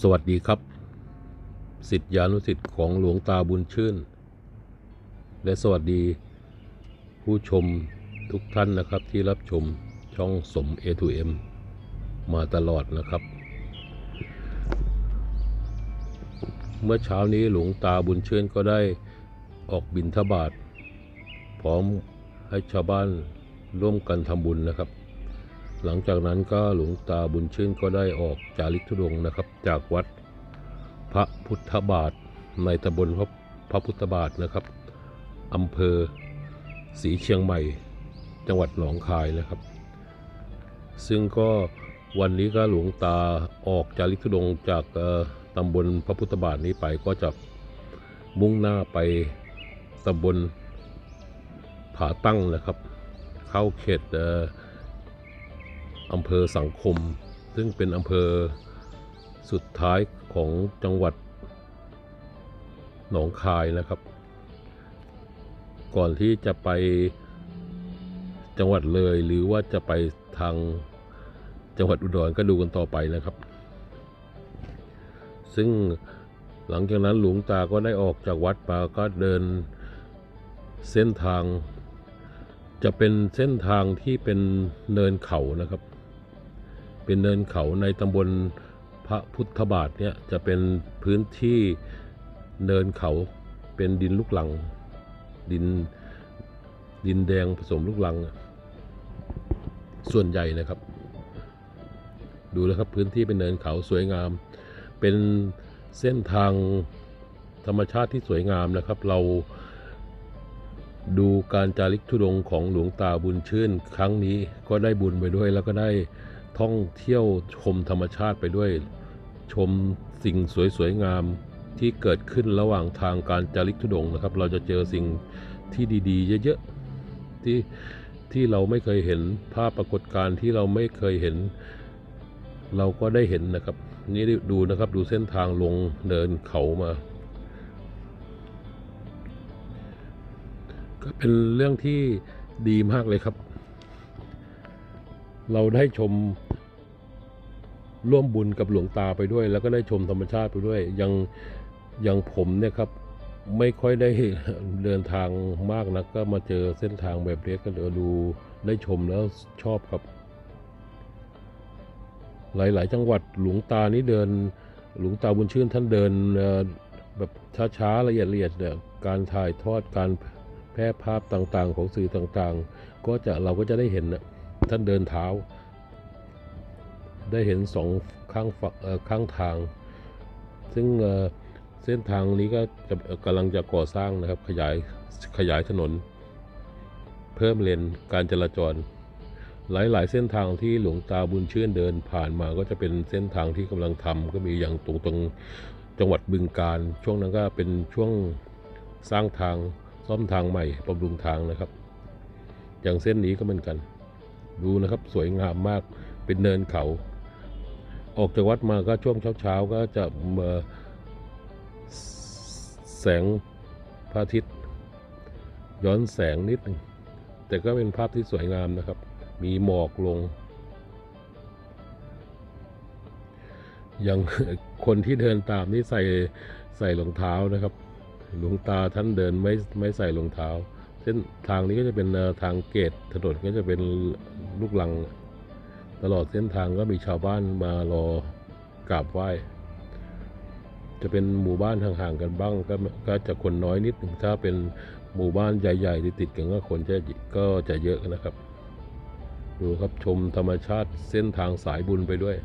สวัสดีครับ สิทธิานุสิทธิ์ของหลวงตาบุญชื่น และสวัสดีผู้ชมทุกท่านนะครับที่รับชมช่องสม A2M มาตลอดนะครับ เมื่อเช้านี้หลวงตาบุญชื่นก็ได้ออกบิณฑบาตพร้อมให้ชาวบ้านร่วมกันทำบุญนะครับ หลังจากนั้นก็หลวงตาบุญชื่นก็ได้ออกจาริกธุดงนะครับ จากวัดพระพุทธบาทในตำบลพระพระพุทธบาทนะครับอำเภอศรีเชียงใหม่ จังหวัดหนองคายนะครับ ซึ่งก็วันนี้ก็หลวงตาออกจาริกธุดงจากตำบลพระพุทธบาทนี้ไปก็จะมุ่งหน้าไปตำบลผาตั้งนะครับ เข้าเขตเอำเภอสังคม ซึ่งเป็นอำเภอสุดท้ายของจังหวัด หนองคายนะครับ ก่อนที่จะไปจังหวัดเลยหรือว่าจะไปทางจังหวัดอุดรก็ดูกันต่อไปนะครับ ซึ่งหลังจากนั้นหลวงตาก็ได้ออกจากวัดมาก็เดินเส้นทาง จะเป็นเส้นทางที่เป็นเนินเขานะครับ เป็นเนินเขาในตำบลพระพุทธบาทเนี่ยจะเป็นพื้นที่เนินเขาเป็นดินลูกหลัง ดินดินแดงผสมลูกลัง ส่วนใหญ่นะครับ ดูนะครับพื้นที่เป็นเนินเขาสวยงาม เป็นเส้นทางธรรมชาติที่สวยงามนะครับ เราดูการจาริกธุดงค์ของหลวงตาบุญชื่น ครั้งนี้ก็ได้บุญไปด้วยแล้วก็ได้ ท่องเที่ยวชมธรรมชาติไปด้วย ชมสิ่งสวยๆงามที่เกิดขึ้นระหว่างทางการจาริกธุดงนะครับ เราจะเจอสิ่งที่ดีๆ เยอะๆที่ที่เราไม่เคยเห็นภาพปรากฏการณ์ที่เราไม่เคยเห็น เราก็ได้เห็นนะครับ นี่ดูนะครับดูเส้นทางลงเดินเขามา ก็เป็นเรื่องที่ดีมากเลยครับ เราได้ชม ร่วมบุญกับหลวงตาไปด้วย แล้วก็ได้ชมธรรมชาติไปด้วยยังยังผมเนี่ยครับไม่ค่อยได้เดินทางมากนักก็มาเจอเส้นทางแบบนี้ก็เดี๋ยวดูได้ชมแล้วชอบครับ หลาย ๆ จังหวัดหลวงตานี่เดิน หลวงตาบุญชื่นท่านเดินแบบช้า ๆ ละเอียดละเอียดเนี่ยการถ่ายทอดการแพร่ภาพต่าง ๆ ของสื่อต่าง ๆ ก็จะเราก็จะได้เห็นนะท่านเดินเท้า ได้เห็นสองข้างฝั่งข้างทาง ซึ่งเอ่อเส้นทางนี้ก็จะกำลังจะก่อสร้างนะครับ ขยายขยายถนน เพิ่มเลนการจราจร หลายๆ เส้นทางที่หลวงตาบุญชื่นเดินผ่านมาก็จะเป็นเส้นทางที่กำลังทำก็มีอย่างตรงตรงจังหวัดบึงการ ช่วงนั้นก็เป็นช่วงสร้างทางซ่อมทางใหม่บำรุงทางนะครับ อย่างเส้นนี้ก็เหมือนกัน ดูนะครับสวยงามมากเป็นเนินเขา ออกจากวัดมาก็ช่วงเช้าๆก็จะมาแสงพระอาทิตย์ย้อนแสงนิดหนึงแต่ก็เป็นภาพที่สวยงามนะครับ มีหมอกลง อย่างคนที่เดินตามนี่ใส่ใส่รองเท้านะครับหลวงตาท่านเดินไม่ไม่ใส่รองเท้า เส้นทางนี้ก็จะเป็นทางเกตถนนก็จะเป็นลูกลัง ตลอดเส้นทางก็มีชาวบ้านมารอกราบไหว้ จะเป็นหมู่บ้านห่างๆกันบ้างก็ก็จะคนน้อยนิดหนึ่งถ้าเป็นหมู่บ้านใหญ่ๆที่ติดกันก็คนจะก็จะเยอะนะครับ ดูครับชมธรรมชาติเส้นทางสายบุญไปด้วย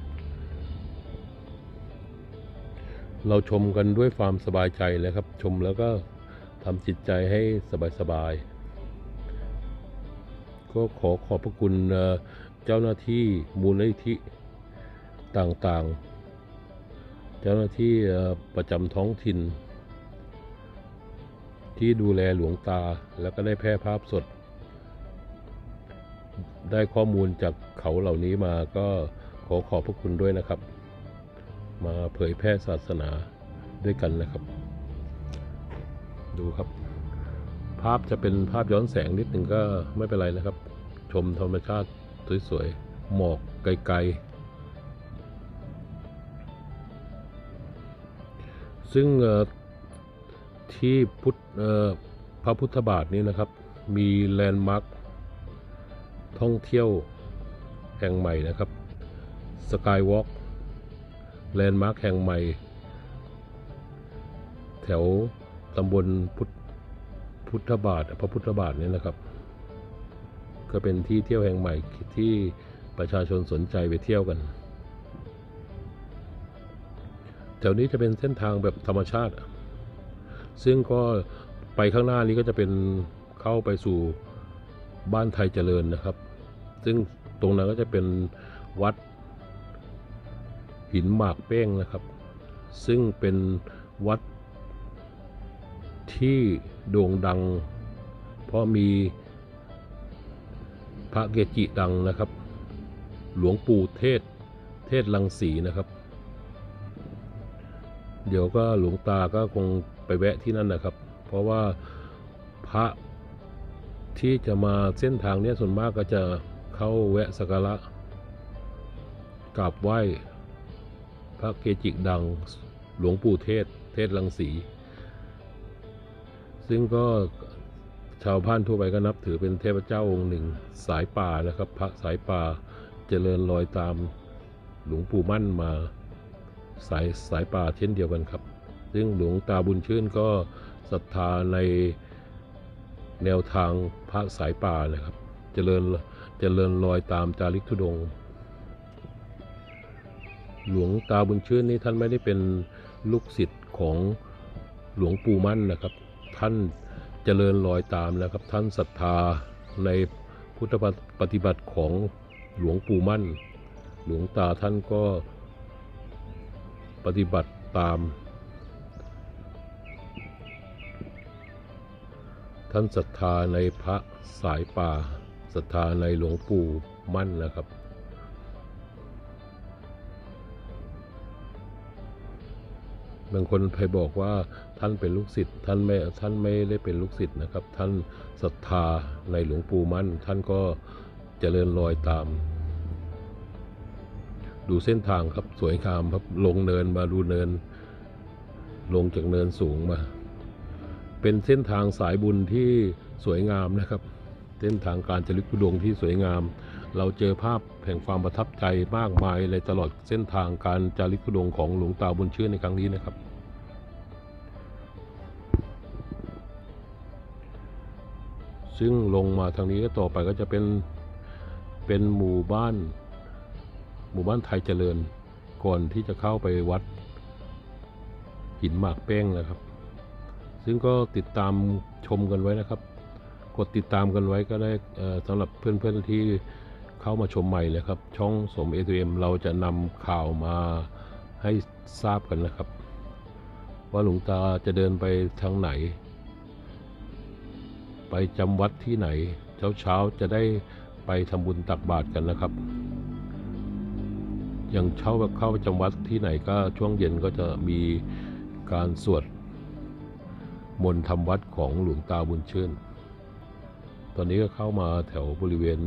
เราชมกันด้วยความสบายใจเลยครับ ชมแล้วก็ทำจิตใจให้สบายๆก็ขอขอบพระคุณ เจ้าหน้าที่มูลนิธิต่างๆ เจ้าหน้าที่ประจำท้องถิ่น ที่ดูแลหลวงตาแล้วก็ได้แพร่ภาพสด ได้ข้อมูลจากเขาเหล่านี้มาก็ขอขอบพระคุณด้วยนะครับ มาเผยแพร่ศาสนาด้วยกันนะครับ ดูครับ ภาพจะเป็นภาพย้อนแสงนิดหนึ่งก็ไม่เป็นไรนะครับ ชมธรรมชาติ สวยๆ หมอกไกลๆ ซึ่งที่พุทธพระพุทธบาทนี้นะครับ มีแลนด์มาร์คท่องเที่ยวแห่งใหม่นะครับสกายวอล์กแลนด์มาร์คแห่งใหม่ แถวตำบลพุทธพุทธบาท พระพุทธบาทนี้นะครับ ก็เป็นที่เที่ยวแห่งใหม่ที่ประชาชนสนใจไปเที่ยวกัน แถวนี้จะเป็นเส้นทางแบบธรรมชาติ ซึ่งก็ไปข้างหน้านี้ก็จะเป็นเข้าไปสู่บ้านไทยเจริญนะครับ ซึ่งตรงนั้นก็จะเป็นวัดหินหมากเป้งนะครับ ซึ่งเป็นวัดที่โด่งดัง เพราะมี พระเกจิดังนะครับ หลวงปู่เทศ เทศลังสีนะครับ เดี๋ยวก็หลวงตาก็คงไปแวะที่นั่นนะครับ เพราะว่าพระที่จะมาเส้นทางนี้ส่วนมากก็จะเข้าแวะสักการะกราบไหว้พระเกจิดังหลวงปู่เทศ เทศลังสี ซึ่งก็ ชาวบ้านทั่วไปก็นับถือเป็นเทพเจ้าองค์หนึ่งสายป่านะครับ พระสายป่าเจริญรอยตามหลวงปู่มั่นมาสายสายป่าเช่นเดียวกันครับ ซึ่งหลวงตาบุญชื่นก็ศรัทธาในแนวทางพระสายป่านะครับ เจริญเจริญรอยตามจาริกธุดงค์หลวงตาบุญชื่นนี่ท่านไม่ได้เป็นลูกศิษย์ของหลวงปู่มั่นนะครับ ท่าน เจริญรอยตามนะครับท่านศรัทธาในพุทธปฏิบัติของหลวงปู่มั่น หลวงตาท่านก็ปฏิบัติตาม ท่านศรัทธาในพระสายป่าศรัทธาในหลวงปู่มั่นนะครับ บางคนไปบอกว่าท่านเป็นลูกศิษย์ท่านไม่ท่านไม่ได้เป็นลูกศิษย์นะครับ ท่านศรัทธาในหลวงปู่มั่น ท่านก็เจริญรอยตาม ดูเส้นทางครับสวยงามครับลงเนินมาดูเนิน ลงจากเนินสูงมา เป็นเส้นทางสายบุญที่สวยงามนะครับ เส้นทางการจริกทุดงที่สวยงาม เราเจอภาพแห่งความประทับใจมากมายเลยตลอดเส้นทางการจาริกทุดงของหลวงตาบุญชื่นในครั้งนี้นะครับ ซึ่งลงมาทางนี้ก็ต่อไปก็จะเป็นเป็นหมู่บ้าน หมู่บ้านไทยเจริญ ก่อนที่จะเข้าไปวัดหินหมากแป้งนะครับ ซึ่งก็ติดตามชมกันไว้นะครับ กดติดตามกันไว้ก็ได้สำหรับเพื่อนๆที่ เข้ามาชมใหม่นะครับ ช่องสม A2M เราจะนำข่าวมาให้ทราบกันนะครับ ว่าหลวงตาจะเดินไปทางไหน ไปจำวัดที่ไหน เช้าๆจะได้ไปทำบุญตักบาตรกันนะครับ อย่างเช่าเข้าจำวัดที่ไหนก็ช่วงเย็นก็จะมีการสวดมนต์ทำวัดของหลวงตาบุญชื่น ตอนนี้ก็เข้ามาแถวบริเวณ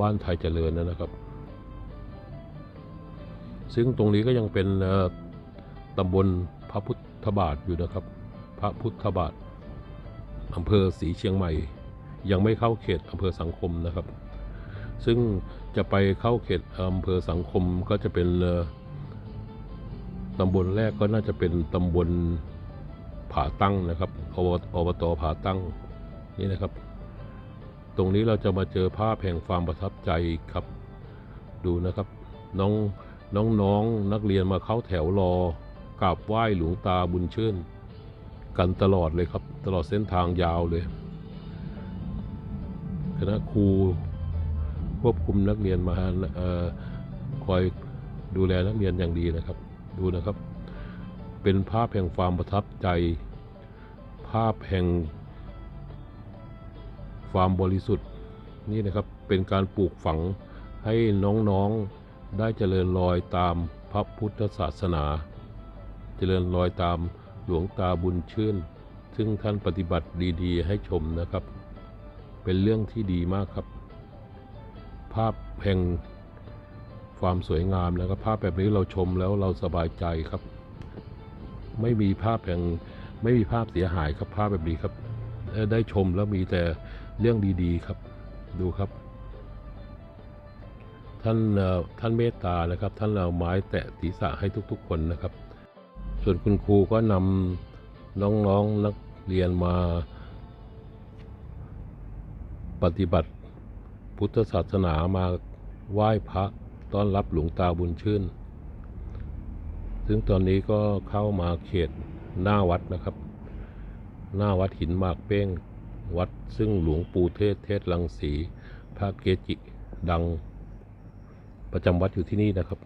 บ้านไทยเจริญนะครับ ซึ่งตรงนี้ก็ยังเป็นตำบลพระพุทธบาทอยู่นะครับ พระพุทธบาทอำเภอศรีเชียงใหม่ ยังไม่เข้าเขตอำเภอสังคมนะครับ ซึ่งจะไปเข้าเขตอำเภอสังคมก็จะเป็นตำบลแรกก็น่าจะเป็นตำบลผาตั้งนะครับอบตผาตั้งนี่นะครับ ตรงนี้เราจะมาเจอภาพแห่งความประทับใจครับ ดูนะครับน้องน้องน้องนักเรียนมาเข้าแถวรอกราบไหว้หลวงตาบุญชื่น กันตลอดเลยครับ ตลอดเส้นทางยาวเลย คณะครูควบคุมนักเรียนมาออคอยดูแลนักเรียนอย่างดีนะครับ ดูนะครับ เป็นภาพแห่งความประทับใจ ภาพแห่ง ความบริสุทธิ์นี่นะครับเป็นการปลูกฝังให้น้องๆได้เจริญรอยตามพระพุทธศาสนา เจริญรอยตามหลวงตาบุญชื่น ซึ่งท่านปฏิบัติดีๆ ให้ชมนะครับ เป็นเรื่องที่ดีมากครับ ภาพแห่งความสวยงามนะครับภาพแบบนี้เราชมแล้วเราสบายใจครับ ไม่มีภาพอย่งไม่มีภาพเสียหายครับภาพแบบนี้ครับ ได้ชมแล้วมีแต่ เรื่องดีๆครับ ดูครับ ท่านท่านเมตตานะครับ ท่านเอาไม้แตะศีรษะให้ทุกๆคนนะครับ ส่วนคุณครูก็นำน้องๆนักเรียนมา ปฏิบัติพุทธศาสนามาไหว้พระต้อนรับหลวงตาบุญชื่น ซึ่งตอนนี้ก็เข้ามาเขตหน้าวัดนะครับ หน้าวัดหินหมากเป้ง วัดซึ่งหลวงปู่เทศเทศลังสีพระเกจิดังประจำวัดอยู่ที่นี่นะครับ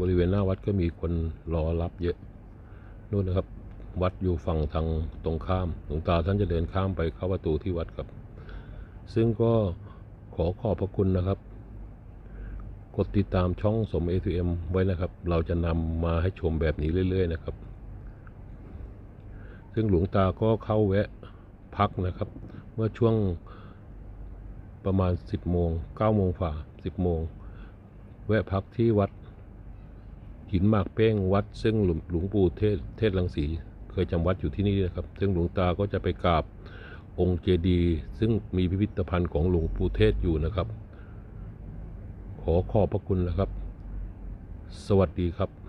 บริเวณหน้าวัดก็มีคนรอรับเยอะนู่นนะครับ วัดอยู่ฝั่งทางตรงข้ามหลวงตาท่านจะเดินข้ามไปเข้าประตูที่วัดครับ ซึ่งก็ขอขอบพระคุณนะครับ กดติดตามช่องสม ATM ไว้นะครับ เราจะนำมาให้ชมแบบนี้เรื่อย ๆ นะครับ ซึ่งหลวงตาก็เข้าแวะพักนะครับ เมื่อช่วงประมาณ 10 โมง 9 โมงฝ่า 10 โมง แวะพักที่วัด หินหมากเป้งวัด ซึ่งหลวงปู่เทศเทศลังสีเคยจำวัดอยู่ที่นี่นะครับ ซึ่งหลวงตาก็จะไปกราบองค์เจดีย์ซึ่งมีพิพิธภัณฑ์ของหลวงปู่เทศอยู่นะครับ ขอขอบพระคุณนะครับ สวัสดีครับ